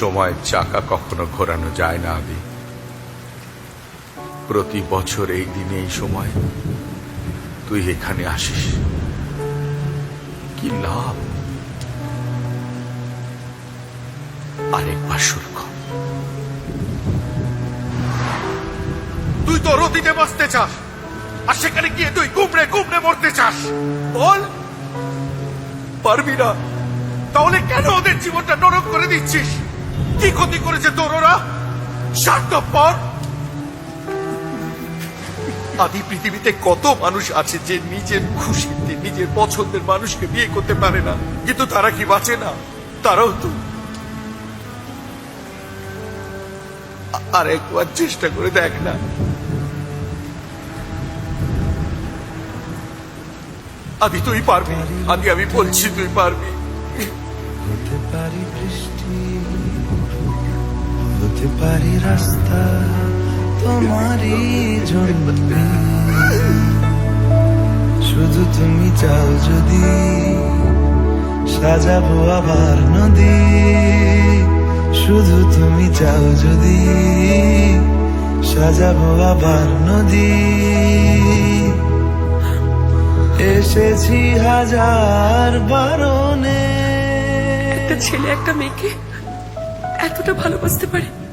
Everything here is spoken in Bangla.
সময়ের চাকা কখনো ঘোরানো যায় না আদি প্রতি বছর এই দিনে এই সময় তুই এখানে আসিস। কি লাভ? আরেকবার শুরু কর। তুই তো রতিতে বাঁচতে চাস, আর সেখানে গিয়ে তুই কুমড়ে কুমড়ে মরতে চাস। বল। পারবি না। তাহলে কেন ওদের জীবনটা নরক করে দিচ্ছিস? কি ক্ষতি করেছে তোর ওরা? স্বার্থপর? আদি পৃথিবীতে কত মানুষ আছে যে নিজের খুশিতে, নিজের পছন্দের মানুষকে বিয়ে করতে পারে না, কিন্তু তারা কি বাঁচে না? তারাও তো। আর একবার চেষ্টা করে দেখ না। আদি, তুই পারবি? আদি, আমি বলছি তুই পারবি। হতে পারি বৃষ্টি। পারি রাস্তা তোমারই শুধু তুমি চাও যদি সাজাবো আবার নদী। শুধু তুমি চাও যদি সাজাবো আবার নদী। এসেছি হাজার বারণে। একটা ছেলে, একটা মেয়েকে এতটা ভালোবাসতে পারে।